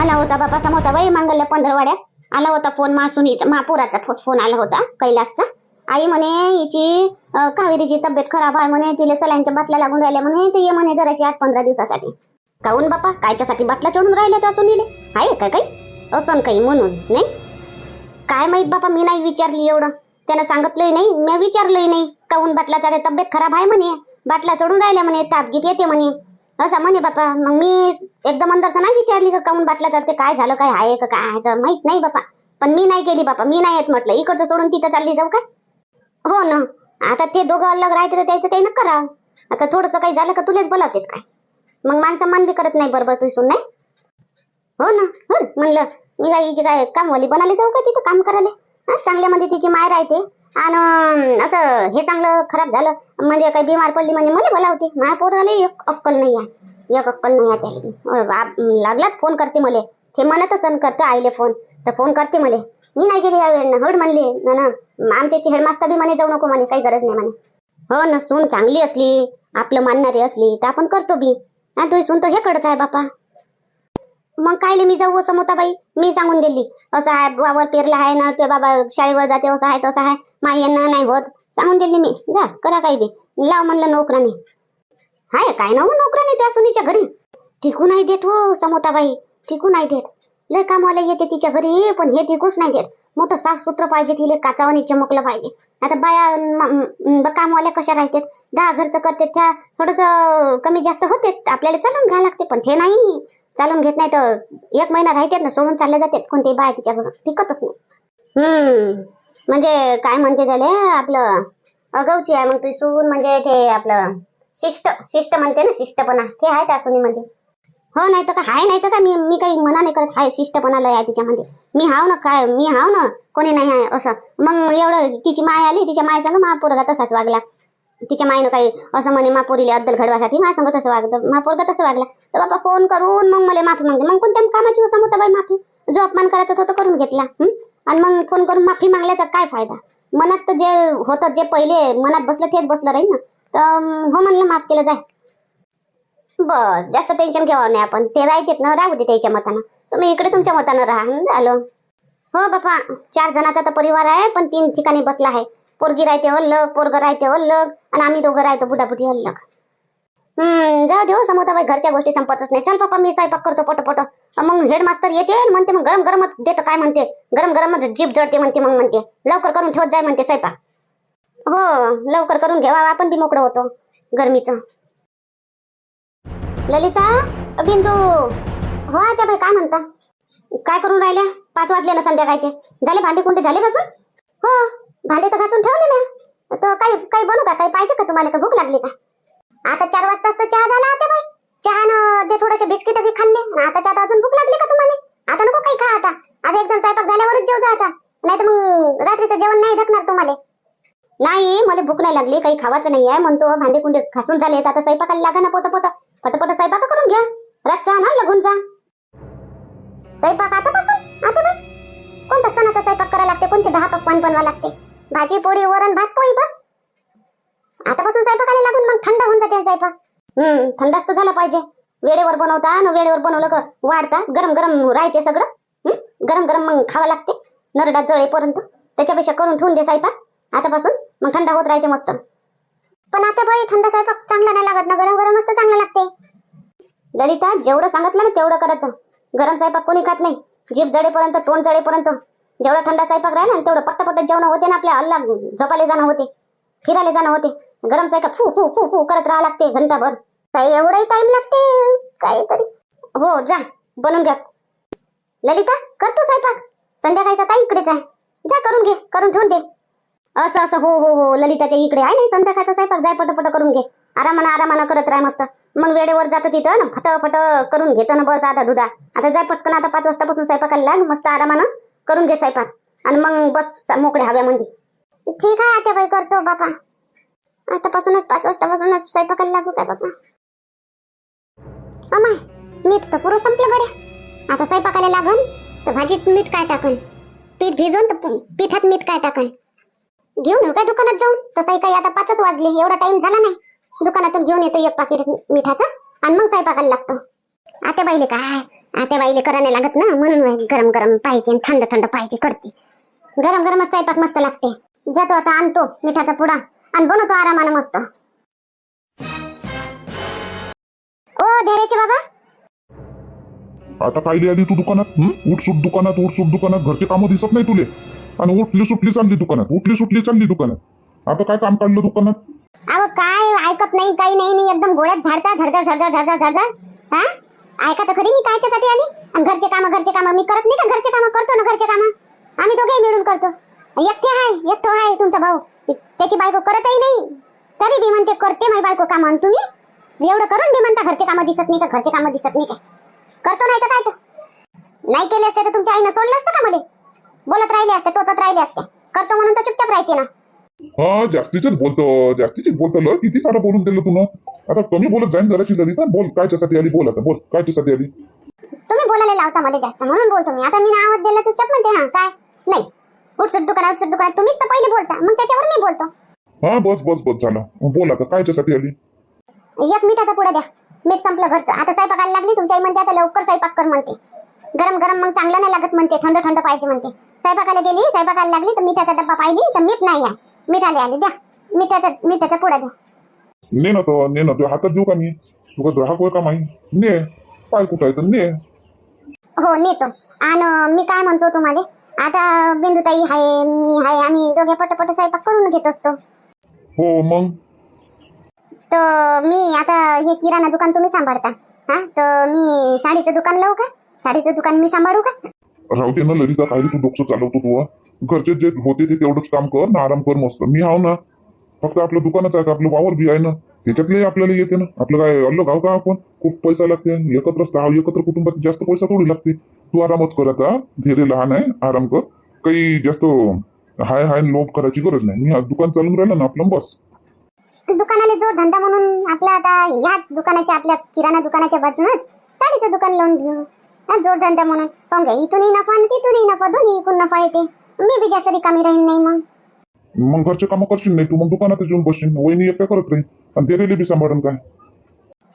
आला होता बापा समोता बाई मंगलल्या पंधरवाड्यात. आला होता फोन मासुनीचा महापुराचा फोन आला होता कैलासचा. आई म्हणे हिची कावेरीची तब्येत खराब आहे म्हणे तिला सलाईनच्या बाटल्या लागून राहिल्या म्हणे ते ये म्हणे जराशी आठ पंधरा दिवसासाठी. काहून बापा? कायच्यासाठी बाटल्या चढून राहिल्या त्या सुनीले? आहे का काही? असं काही म्हणून नाही? काय माहीत बापा मी नाही विचारली एवढं. त्यानं सांगितलंही नाही मी विचारलंही नाही. काहून बाटला चढे तब्येत खराब आहे म्हणे? बाटला चढून राहिल्या म्हणे तापगीप येते म्हणे. असं म्हणे बापा मग मी एकदम अंदरचं नाही विचारली का काहून बाटला चढते? काय झालं? काय आहे का? काय आहे तर माहीत नाही बापा. पण मी नाही गेली बापा. मी नाही येत म्हटलं. इकडचं सोडून तिथं चालली जाऊ काय हो ना. आता ते दोघं अलग राहते तर त्याचं काही न करा. आता थोडंसं काही झालं का तुलेच बोलावते काय? मग माणसं मान बी करत नाही बरोबर तू नाही? हो ना. हो. म्हणलं मी काय हिची काय कामवाली बनायला जाऊ का तिथं? काम करायला? हा, चांगल्यामध्ये तिची माय राहते. आणि असं हे चांगलं खराब झालं म्हणजे काही बिमार पडली म्हणजे मला बोलावते माझ्या पोराला एक अक्कल नाही आहे. एक अक्कल नाही आहे त्याला. लागलाच फोन करते मला. ते म्हणतच सण करतो आईले फोन. तर फोन करते मला. मी नाही गेली यावेळेला हड म्हणली ना ना हेडमास्तर बी म्हणे जाऊ नको म्हणे काही गरज नाही म्हणे. हो ना सून चांगली असली आपलं मानणारी असली तर आपण करतो बी. आणि तुझी सून तर हे कडच आहे बापा. मग कायले मी जाऊ असं मोताबाई? मी सांगून दिली. असं आहे वावर पेरला आहे ना ते बाबा शाळेवर जाते असं आहे तसं आहे. माई यांना नाही होत. सांगून दिली मी. जा करा काही बी. लाव म्हणलं नोकराने. हाय काय ना नोकराने त्या सुनीच्या घरी? टिकू नाही देत हो समोताबाई टिकू नाही देत. लय कामवाला येते तिच्या घरी पण हे टिकूच नाही देत. मोठं साफसूत्र पाहिजे तिले काचावानी चमकलं पाहिजे. आता बाया कामवाल्या कशा राहतात? दहा घरचं करते त्या थोडस कमी जास्त होते आपल्याला चालून घ्यायला लागते पण ते नाही. चालून घेत नाही तर एक महिना राहतात ना सोडून चालले जातात. कोणतेही बाय तिच्या घरून टिकतच नाही. हम्म. म्हणजे काय म्हणते त्याले आपलं अगावची आहे मग तुझी सून म्हणजे ते आपलं शिष्ट शिष्ट म्हणते ना शिष्टपणा. ते आहे त्या सुनीमध्ये. हो नाही तर का हाय नाही तर का मी मी काही मना नाही करत. हाय शिष्टपणा लय आहे तिच्यामध्ये. मी हाव ना काय मी हाव ना कोणी नाही आहे असं. मग एवढं तिची माय आली तिच्या माय संग महापोरगा तसाच वागला. तिच्या मायनं काही असं म्हणे मापोरीले अद्दल घडवासाठी मा सांगत तसं वागलं महापोरगा तसं वागला. तर बाबा फोन करून मग मला माफी मागते. मग कोणत्या कामाची हो समोर बाई माफी? जो अपमान करायचा तो करून घेतला आणि मग फोन करून माफी मागल्याचा काय फायदा? मनात तर जे होतं जे पहिले मनात बसलं तेच बसलं राहील ना? तर हो म्हणलं माफ केलं जाय. बस जास्त टेन्शन घ्यावं नाही आपण. ते राहतेत ना राहू दे त्याच्या मतानं. तुम्ही इकडे तुमच्या मतानं राहा. झालं. हो बापा चार जणाचा तर परिवार आहे पण तीन ठिकाणी बसला आहे. पोरगी राहते अल्लग पोरग राहते अल्लग आणि आम्ही दोघं राहतो बुडाबुडी अल्लग हम्म जाऊ देऊ हो समोर घरच्या गोष्टी संपतच नाही. चल पप्पा मी स्वयंपाक करतो पट पट मग हेडमास्तर येते म्हणते मग गरम गरमच देतं काय म्हणते? गरम गरमच जीप जडते म्हणते मग म्हणते. लवकर करून ठेवत जाय म्हणते स्वयंपाक. हो लवकर करून घेवा आपण बी मोकळं होतो. गरमीचं. ललिता बिंदू हो त्या बाई काय म्हणता? काय करून राहिल्या? पाच वाजले ना संध्याकाळचे. झाले भांडे कुंडे झाले बसून हो. भांडे तर घासून ठेवले ना तर काही काही बनू का? काही पाहिजे का तुम्हाला? का भूक लागली का? आता चार वाजताच तर चहा झाला आता बाई. चहानं ते थोडेसे बिस्किट बी खाल्ले. आता चहा अजून भूक लागली का तुम्हाला? आता नको काही खा आता. आता एकदम स्वयंपाक झाल्यावरच जेव जा आता. नाही तर मग रात्रीचं जेवण नाही धकणार तुम्हाला. नाही मला भूक नाही लागली. काही खावायचं नाही आहे म्हणतो. भांडे कुंडे घासून झाले आता स्वयंपाकाला लागा ना पोट पोट पटपट स्वयंपाक करून घ्या. रातचा ना लगून जा. स्वयंपाक आतापासून? आता बाई? कोणता सणाचा स्वयंपाक करायला लागते? कोणते दहा पकवान बनवा लागते? भाजी पोळी वरण भात पोळी बस. आतापासून स्वयंपाकाला लागून मग थंड होऊन जाते स्वयंपाक. हम्म थंडाच तर झाला पाहिजे. वेळेवर बनवता आणि वेळेवर बनवलं का वाढता. गरम गरम राहायचे सगळं. गरम गरम मग खावं लागते. नरडा जळेपर्यंत. त्याच्यापेक्षा करून ठेवून दे स्वयंपाक. आतापासून मग थंड होत राहते मस्त. पण आता बाई थंड स्वयंपाक चांगला नाही लागत ना. गरम गरम मस्त चांगला लागते. ललिता जेवढं सांगितलं ना तेवढं करायचं. गरम स्वयंपाक कोणी खात नाही. जीभ जडेपर्यंत तोंड जडेपर्यंत जेवढा थंडा स्वयंपाक राहिला ना तेवढं पट्ट पट्ट जेवण होते ना आपल्या अल्ला झोपायला जाणं होते फिरायला जाणं होते. गरम स्वयंपाक फू फू फू फू करत राहा लागते घंटाभर. काही एवढाही टाइम लागते काहीतरी. हो जा बनवून घ्या. ललिता कर तू स्वयंपाक. संध्याकाळचा ताई इकडेच आहे. जा करून घे करून ठेवून दे. असं असं हो हो हो ललिताच्या इकडे आहे नाही संध्याकाळचा स्वयंपाक जाय पटपट करून घे. आरामानं आरामानं करत राह मस्त. मग वेळेवर जातं तिथं ना फटफट करून घेतो ना बस आता दुधा आता जाय पटकन आता पाच वाजतापासून स्वयंपाकाला लाग मस्त आरामानं. करून घे स्वयंपाक. आणि मग बस मोकळ्या हव्यामध्ये. ठीक आहे आता बाई करतो बापा. आतापासूनच पाच वाजतापासूनच स्वयंपाकाला लागू काय बापा? अमाय मीठ तर पुरं संपलं गड्या. आता स्वयंपाकाला लागन तर भाजीत मीठ काय टाकन? पीठ भिजवून तर पिठात मीठ काय टाकन? घेऊन येऊ काय दुकानात जाऊन? तसंही काही आता पाचच वाजले एवढा टाइम झाला नाही. दुकानातून घेऊन येतो एक पाकिट मिठाचं आणि मग स्वयंपाकाला लागतो. आता बाईले काय? आता बाईले करायला लागत ना म्हणून गरम गरम पाहिजे थंड थंड पाहिजे करते. गरम गरमच स्वयंपाक मस्त लागते. जातो आता आणतो मिठाचा पुडा आणि बनवतो आरामानं मस्त. ओ धैर्याचे बाबा. आता कायली आली तू दुकानात? उठसूट दुकानात उठसूट दुकानात. घरचे कामं दिसत नाही तुले. आणि उठली सुटली चालली दुकानात. उठली सुटली चालली दुकानात. आता काय काम काढलं दुकानात? अहो काय? ऐकत नाही काही नाही. नाही एकदम गोळ्यात झाडता झडझड झडझड झडझड झडझड. हा? ऐका तर खरी मी कायच्यासाठी आली? आणि घरचे काम घरचे काम. मी करत नाही का? घरचे काम करतो ना घरचे काम? आम्ही दोघे मिळून करतो. एकटे आहे एकटो आहे तुमचा भाऊ. त्याची बायको करतही नाही. तरी बी म्हणते करते माझी बायको काम. आणि तुम्ही? एवढं करून बी म्हणता घरचे काम दिसत नाही का? घरचे काम दिसत नाही का? करतो नाही तर काय तर? नाही केले असते तर तुमच्या आईनं सोडलं असतं का मध्ये बोलत राहिले असते टोचत राहिले असते. करतो म्हणून तर चुपचाप राहते ना. हा जास्तीचेच बोलतो जास्तीचेच बोलतो किती सारं बोलून दिलं तुला आता कमी बोलत जाईन जराशी झाली तर बोल कायच्यासाठी आली बोल आता बोल कायच्यासाठी आली? तुम्ही बोलायला लावता मला जास्त म्हणून बोलतो मी. आता मी नावात दिलं चुपचाप म्हणते हा काय? नाही. उठसूट उठसूट तुम्हीच तर पहिले बोलता मग त्याच्यावर मी बोलतो. हा बस बस बस झालं. बोल आता कायच्यासाठी आली? एक मिठाचा पुढे द्या. मीठ संपलं घरचं. आता स्वयंपाकाला लागली तुमच्या आई म्हणते आता लवकर स्वयंपाक कर म्हणते. गरम गरम मग चांगलं नाही लागत म्हणते थंड थंड पाहिजे म्हणते. स्वयंपाकाला गेली स्वयंपाकाला लागली तर मिठाचा डब्बा पाहिली तर मीठ नाही आहे. मिठाले आले द्या. मिठाचा मिठाचा पुढा द्या. ने ना तो ने ना तो हातात देऊ का मी? तुका ग्राहक होय का माही ने. पाय कुठं आहे तर ने. हो नेतो. आणि मी काय म्हणतो तुम्हाला? आता बिंदुताई आहे मी आहे आम्ही दोघे पटपट स्वयंपाक करून घेत असतो. हो मग? तर मी आता हे किराणा दुकान तुम्ही सांभाळता. हा? तर मी साडीचं दुकान लावू का? साडीचं दुकान मी सांभाळू का? राहू दे ना ललिता काही तू डोकं चालवतो तू हं. घरचे जे होते ते तेवढंच काम कर ना आराम कर मस्त. मी हाव ना. फक्त आपलं दुकानच आहे का? आपलं वावर बी आहे ना. त्याच्यातले आपल्याला येते ना. आपलं काय अलग गाव का आपण? खूप पैसा लागते. एकत्र राहावं एकत्र कुटुंबात जास्त पैसा थोडी लागते. तू आरामच कर आता. धीरे लहान आहे. आराम कर. काही जास्त हाय हाय लोभ करायची गरज नाही. मी दुकान चालून राहिलं ना आपलं बस. दुकानाला जोड धंदा म्हणून आपला आता या दुकानाच्या आपल्या किराणा दुकानाच्या बाजूनच साडीचं दुकान लावून घेऊ जोडधंदा म्हणून. पाहून घ्या. इथूनही नफा आणि तिथूनही नफा. दोन्ही इकून नफा येते. मी बी जास्त रिकामी राहीन नाही मग. मग घरचे कामं करशील नाही तू मग दुकानात येऊन बसशील. वहिनी एकट्या करत राहील. आणि ते बी सांभाळून काय?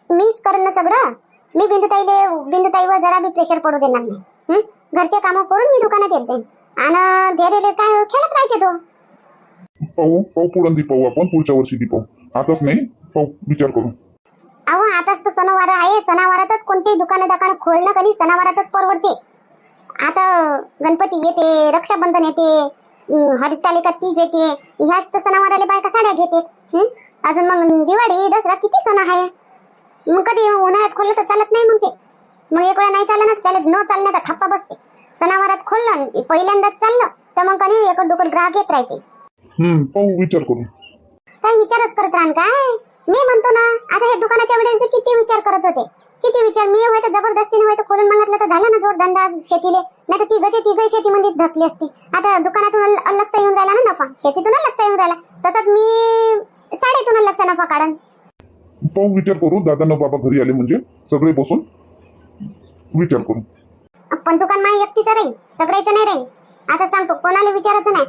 मीच करेन ना सगळं. मी बिंदुताईले बिंदुताईवर जरा बी प्रेशर पडू देणार नाही. हं? घरचे कामं करून मी दुकानात येत जाईन. आणि धैर्यले काय खेळत राहते तो. पाहू पाहू पुढं दी पाहू आपण पुढच्या वर्षी दी पाहू. आताच नाही पाहू विचार करू. अहो आताच तर सणवार आहे. सणावारातच कोणतेही दुकानं दाकानं खोलणं कधी सणावारातच परवडते. आता गणपती येते रक्षाबंधन येते हरितालिका तीज येते ह्याच तर सणावाराला बायका साड्या घेते? अजून मग दिवाळी दसरा किती सण आहे? मग कधी उन्हाळ्यात खोललं तर चालत नाही मग ते. मग एक वेळा नाही चाललं ना त्याला न चालण्याचा ठप्पा बसते. सणावारात खोललं पहिल्यांदाच चाललं तर मग कधी एकड दुकड ग्राहक येत राहते. पाहू विचार करू काय विचारच करत राहण काय? मी म्हणतो ना आता हे दुकानाच्या वेळेस किती विचार करत होते. किती विचार? मी होय तर जबरदस्तीने होय तर खोलून मागितलं तर झालं ना जोडधंदा शेतीले. नाही तर तिघचे तिघही शेतीमध्ये धसली असती. आता दुकानातून अल- अलगचा येऊन राहिला ना नफा. शेतीतून अलगचा येऊन राहिला. तसंच मी साडीतून अलगचा नफा काढन. पाहू विचार करू दादा न बाबा घरी आले म्हणजे? सगळे बसून विचार करू. पण दुकान माझ्या एकटीचं राहील सगळ्याचं नाही राहील. आता सांगतो कोणाला विचारायचं नाही.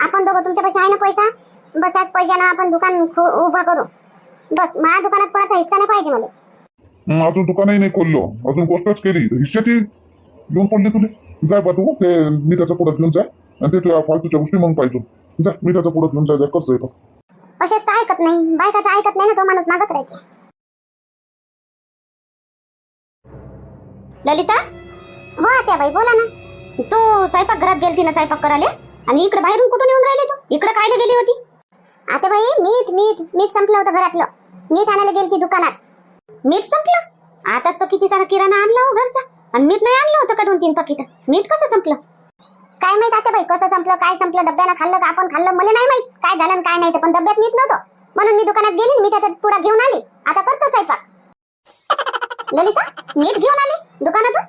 आपण दोघं तुमच्यापाशी आहे ना पैसा? बस त्याच पैशानं आपण दुकान उभा करू. बस माझ्या दुकानात कोणाचा हिस्सा नाही पाहिजे मला. अजून दुकानही नाही खोललो. अजून गोष्टच केली. हिश्श्याची घेऊन पडली तुले. जाय बा तू. ते मिठाचा पुढे घेऊन जाय आणि ते तुझ्या फालतूच्या गोष्टी मग पाहिजे. जा मिठाचा पुढे घेऊन जाय जाय कसं येतो असेच तर ऐकत नाही. बायकाचं ऐकत नाही ना तो माणूस मागत राहते. ललिता? हो त्या बाई बोला ना. तू स्वयंपाक घरात गेलती ना स्वयंपाक करायला? आणि इकडे बाहेरून कुठून येऊन राहिले तू? इकडे खायला गेली होती? आता बाई मीठ मीठ. मीठ संपलं होतं घरातलं. मीठ आणायला गेलती दुकानात. मीठ संपलं. आताच तो किती सारा किराणा आणला हो घरचा. आणि मीठ नाही आणलं होतं का दोन तीन पाकिट मीठ कसं संपलं? काय माहीत आता बाई कसं संपलं काय संपलं डब्यानं खाल्लं का आपण खाल्लं? मला नाही माहीत काय झालं आणि काय नाही पण डब्यात मीठ नव्हतं. म्हणून मी दुकानात गेली मी त्याचा पुडा घेऊन आली. आता करतो स्वयंपाक. ललिता मीठ घेऊन आली दुकानातून?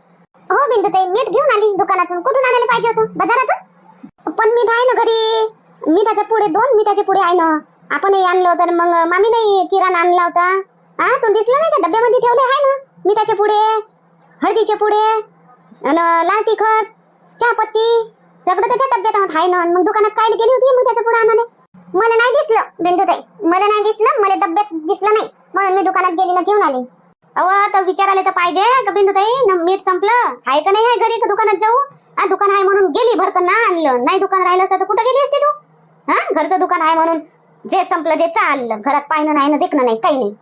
हो बिंदू ताई मीठ घेऊन आली दुकानातून. कुठून आणायला पाहिजे होतं? बाजारातून? पण मीठ आहे ना घरी. मिठाचे पुढे दोन मिठाचे पुढे आहे ना. आपणही आणलं तर मग मामी नाही किराणा आणला होता. हा तो दिसला नाही का? डब्यामध्ये ठेवले आहे ना? मिठाचे पुढे हळदीचे पुढे लाल तिखट चहापत्ती सगळं तर त्या डब्यात आहे ना? मग दुकानात काय गेली होती मिठाचं पुढे आणायला? मला नाही दिसलं बिंदूताई. मला नाही दिसलं मला डब्यात दिसलं नाही. म्हणून मी दुकानात गेली ना घेऊन आले. अहो तर विचारायला तर पाहिजे का बिंदूताई. न मीठ संपलं. आहे का नाही आहे घरी? का दुकानात जाऊ. आ दुकान आहे म्हणून गेली भरकन ना आणलं. नाही दुकान राहिलं असतं तर कुठं गेली असते तू? हा घरचं दुकान आहे म्हणून जे संपलं जे चाललं. घरात पाहिलं नाही ना देखणं नाही काही नाही.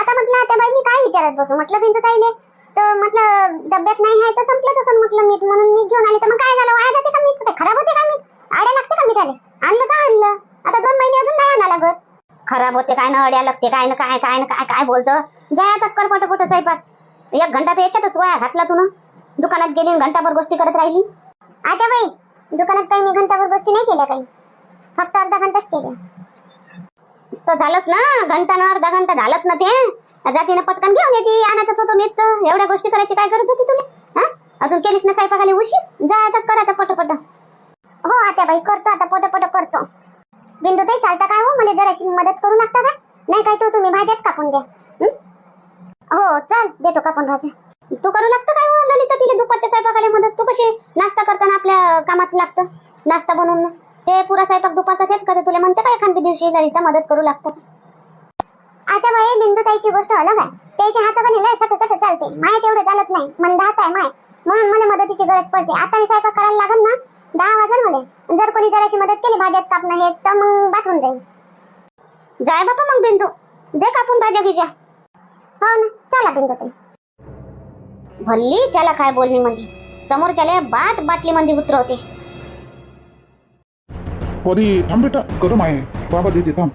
आता म्हटलं आता बाई मी काय विचारत बसू? म्हटलं बिंदू ताईले तर म्हटलं डब्यात नाही आहे तर संपलंच असं. म्हटलं मीठ म्हणून मी घेऊन आले तर मग काय झालं? वाया जाते का मीठ? खराब होते का मीठ? आड्या लागते का मिठाले? आणलं तर आणलं. आता दोन महिने अजून नाही आणा लागत. खराब होते काय ना अड्या लागते काय ना काय काय ना काय काय बोलतं? जाय आता कर पट पट स्वयंपाक? एक घंटा तर याच्यातच वाया घातला तू ना. दुकानात गेली घंटाभर गोष्टी करत राहिली. आता बाई दुकानात काही मी घंटाभर गोष्टी नाही केल्या काही? फक्त अर्धा घंटाच केल्या. तर झालंच ना घंटा ना अर्धा घंटा झालंच ना ते. जातीनं पटकन घेऊन येते आणायचं होतं मी तर एवढ्या गोष्टी करायची काय गरज होती तुला? हा? अजून केलीस ना स्वयंपाकाला उशीर? जा आता कर आता पटपट. हो आता बाई करतो आता पटपट करतो. बिंदू ताई चालता काय हो? मला जराशी मदत करू लागता का? नाही काय तो तुम्ही भाज्याच कापून द्या. हो? चल देतो कापून भाज्या. तू करू लागतं काय हो? ललिता तिला दुपारच्या स्वयंपाकाला मदत? तू कशी नाश्ता करताना आपल्या कामात लागतं? नाश्ता बनवून? ते पुरा स्वयंपाक दुपारचा तेच करते. तुला म्हणते काय एखाद्या दिवशी ललिता मदत करू लागतात आता बाई बिंदू ताईची गोष्ट अलग आहे. त्याच्या हाताने लय सट सट चालते. माय तेवढं चालत नाही. मंदात आहे माय. म्हणून मला मदतीची गरज पडते. आता मी स्वयंपाक करायला लागत ना दहा वाजन मला. जर कोणी जराशी मदत केली भाज्यात कापणं हेच तर मग बाथरूम जाईल जाय बापा मग बिंदू. दे कापून भाज्या गिज्या. हो ना. चला बिंदू ताई भल्ली चला काय बोलणी म्हणजे समोरच्याला बाट बाटली मध्ये उतरवते. परी थांब बेटा गरम आहे. बाबा देते थांब.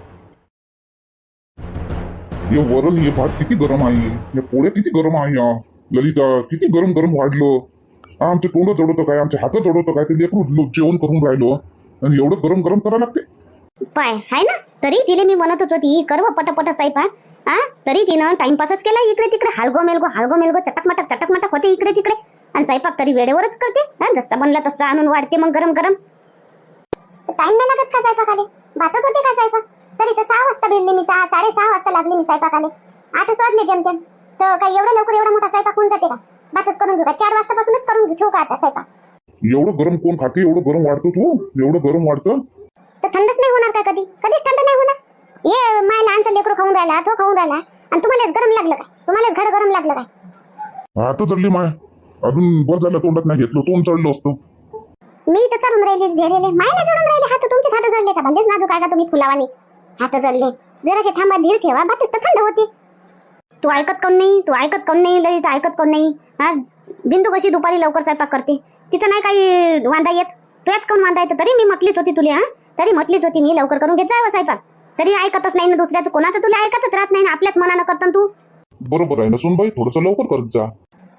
हे वरण हे भात किती गरम आहे. हे पोळे किती गरम आहे या. ललिता किती गरम गरम वाढलं. आमचे तोंड चढवतं काय आमचे हात चढवतं काय ते लेकरू जेवण करून राहिलो. आणि एवढं गरम गरम करावं लागते? पाय हाय ना? तरी तिने मी म्हणत होतो ती कर बा पटापट हा. तरी तिनं टाइमपासच केला इकडे तिकडे. हालगो मेलगो हालगो मेलगो चटक मटक चटक मटक होते इकडे तिकडे. आणि स्वयंपाक तरी वेळेवरच करते हा? जसा बनला तसा आणून वाढते मग गरम गरम. टाइम नाही लागत का स्वयंपाकाले भातच होते का स्वयंपाक? तरी तर सहा वाजता भेटले मी सहा साडे सहा वाजता लागले मी स्वयंपाकाले आठच वाजले जमतेम. तर काय एवढं लवकर एवढा मोठा स्वयंपाक होऊन जाते का? भातच करून घेऊ का? चार वाजतापासूनच करून घेऊ ठेवू का आता स्वयंपाक? एवढं गरम कोण खाते? एवढं गरम वाढतो तू? एवढं गरम वाढतं? तर थंडच नाही होणार का कधी? कधीच थंड नाही होणार? ये माय लहानचा लेकरू खाऊन राहिला तो खाऊन राहिला. आणि तुम्हालाच गरम लागलं काय? तुम्हालाच घड गरम लागलं काय? हात चढली माय. अजून बर झालं तोंडात नाही घेतलं तोंड चढलो असतो. मी तर चढून राहिले घेरेले माय नाही चढून राहिले. हात तुमचेच हात जडले का? भलेच नाजूक आहे का तुम्ही फुलावानी हात जडले जराशे थांबा धीर ठेवा. बातच तर थंड होती. तू ऐकत कोण नाही? तू ऐकत कोण नाही? ललित ऐकत कोण नाही? हा? बिंदू कशी दुपारी लवकर स्वयंपाक करते? तिचं नाही काही वांदा येत? तुझ्याच कोण वांदा येतं? तरी मी म्हटलीच होती तुला हा? तरी म्हटलीच होती मी. लवकर करून घेत जावं स्वयंपाक. तरी ऐकतच नाही ना दुसऱ्याचं. कोणाचं तुला ऐकतच राहत नाही ना? आपल्याच मनानं करतो ना तू. बरोबर आहे ना सुनबाई? थोडंसं लवकर करत जा.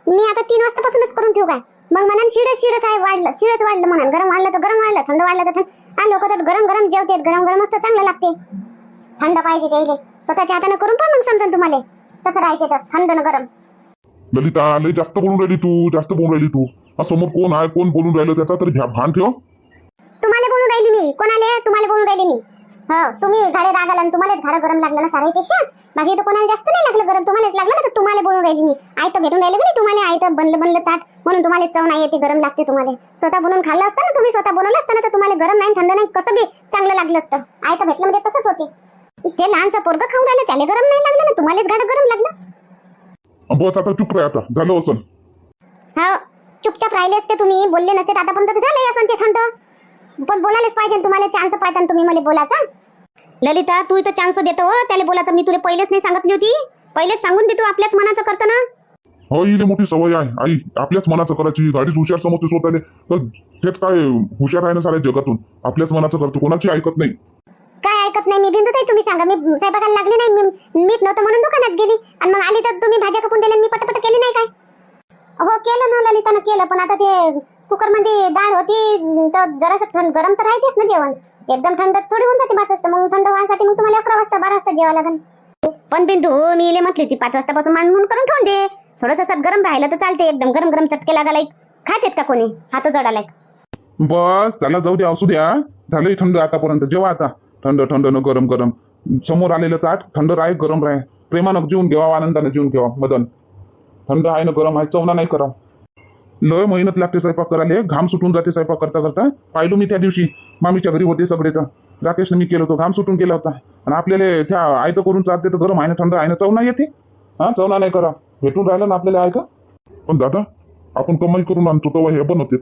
मी आता तीन वाजतापासूनच करून ठेवू काय? मग म्हणून शिडच शिडच आहे वाढलं. शिडच वाढलं म्हणून. गरम वाढलं तर गरम वाढलं. थंड वाढलं तर थंड. हा लोक तर गरम गरम जेवतात. गरम गरम असतं चांगलं लागते. थंड पाहिजे त्याले स्वतःच्या हाताने करून पहा मग समजून तुम्हाला. तसं राहते तर. थंड न गरम. ललिता लय जास्त बोलून राहिली तू. जास्त बोलून राहिली तू. हा समोर कोण आहे? कोण बोलून राहिलं? त्याचा तरी भ्या- भान ठेव. तुम्हाला बोलून राहिली मी. कोणाले तुम्हाला बोलून राहिली मी. हो तुम्ही झाडे राग आला आणि तुम्हालाच झाडं गरम लागलं ना साऱ्यापेक्षा? बाकी तर कोणाला जास्त नाही लागलं गरम. तुम्हाला बोलून राहिली मी. आई तर भेटून राहिले नाही तुम्हाला? आई तर बनलं बनलं ताट. म्हणून तुम्हाला चव नाही येते गरम लागते तुम्हाला. स्वतः बनवून खाल्लं असतं ना तुम्ही? स्वतः बनवलं असतं ना तर तुम्हाला गरम नाही थंड नाही कसं बी चांगलं लागलं असतं. आई तर भेटलं म्हणजे तसंच होते. ते लहानचं पोरगं खाऊन राहिलं त्याला गरम नाही लागलं ना तुम्हालाच गाडं गरम लागलं. बस आता चुप रे आता. झालं असं हा चुपचाप राहिले असते तुम्ही. बोलले नसते आतापर्यंत तर झालंय असं ते थंड. पण बोलायलाच पाहिजे तुम्हाला चान्स पाहिजे तुम्ही मला बोलाचा ललिता तू इथं चान्स देतो त्याला बोलायचं. मी तुला पहिलेच नाही सांगितली होती. पहिलेच सांगून दे तू आपल्याच मनाचं करतो ना हो इले मोठी सवय आहे. आई आपल्याच मनाचं करायची. गाडीच हुशार समजते स्वतःले. तर हेच काय हुशार आहे ना साऱ्या जगातून? आपल्याच मनाचं करतो. कोणाची ऐकत नाही. काय ऐकत नाही? मी बिंदू ताई तुम्ही सांगा. मी स्वयंपाकाला लागले नाही. मी मीठ नव्हतं म्हणून दुकानात गेली. आणि मग आली तर तुम्ही भाज्या कापून दिल्या आणि मी पटपट केली नाही काय? हो केलं ना ललितानं केलं. पण आता ते कुकरमध्ये डाळ होती. तर जरासं थंड गरम तर राहतेच ना जेवण. एकदम थंड थोडी होऊन जाते भात मग थंड व्हायसाठी मग तुम्हाला अकरा वाजता बारा वाजता जेवा लागेल. पण बिंदू मी इले म्हटली होती पाच वाजतापासून मांडून करून ठेवून दे. थोडस असं गरम राहिलं तर चालते एकदम गरम गरम चटके लागायला खातेत का कोणी? हात जडालाय बस त्याला जाऊ द्या असू द्या. झालंय थंड आतापर्यंत जेव्हा आता. थंड थंड न गरम गरम. समोर आलेलं ताट थंड राह गरम राह प्रेमानं जेवून घ्यावा आनंदानं जेवून घ्यावा मदन. थंड आहे ना गरम आहे चवना नाही करा लय मेहनत लागते स्वयंपाक करायला. घाम सुटून जाते स्वयंपाक करता करता पाहिलो मी त्या दिवशी मामीच्या घरी होते सगळे तर. राकेशने मी केलं होतं घाम सुटून केला होता. आणि आपल्याला त्या आयतं करून चालते तर गरम आहे ना थंड आहे ना चव नाही येते हा. चवना नाही करा. भेटून राहिलं ना आपल्याला आहे का पण दादा आपण कमाई करून आणतो तेव्हा हे बनवते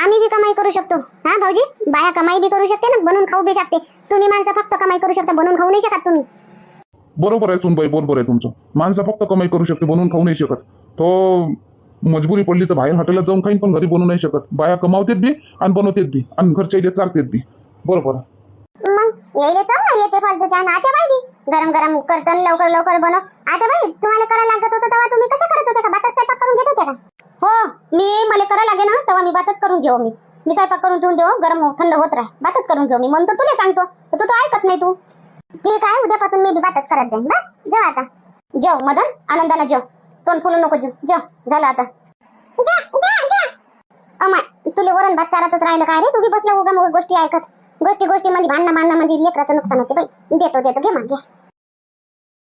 आम्ही बी कमाई करू शकतो. हा भाऊजी? बाया कमाई बी करू शकते ना? बनवून खाऊ बी शकते. तुम्ही माणसं फक्त कमाई करू शकता बनवून खाऊ नाही शकत तुम्ही. बरोबर आहे सुनबाई बरोबर आहे तुमचं. माणसं फक्त कमाई करू शकते बनवून खाऊ नाही शकत. तो मजबुरी पडली तर बाहेर हॉटेलात जाऊन खाईन पण घरी बनवू नाही शकत. बाया कमावतेत बी आणि बनवतेत बी आणि घरच्या इथे चालतेत बी. बरोबर. आहे. मग ना येते फालतूच्या आणि आते बाई बी गरम गरम करतन लवकर लवकर बनव. आता बाई तुम्हाला करायला लागत होतं तेव्हा तुम्ही कसं करत होते का? बातच स्वयंपाक करून घेत होते का? हो मी मला करायला लागे ना तेव्हा मी बातच करून घेऊ मी. मी स्वयंपाक करून ठेवून देऊ गरम थंड होत राह. बातच करून घेऊ मी. म्हणतो तुला सांगतो. तू तो ऐकत नाही तू. ठीक आहे उद्यापासून मी बी भातच करत जाईन. बस जेव आता. जेव मदन आनंदाला जेव. तोंड फुलू नको जेव. जेव झालं आता. अमाय तुला वरण भात चाराच राहिलं काय रे? तुम्ही बसल्या उगा मग गोष्टी ऐकत. गोष्टी गोष्टीमध्ये भांडणं लेकराचं नुकसान होते बाई. देतो देतो घे मागे घे.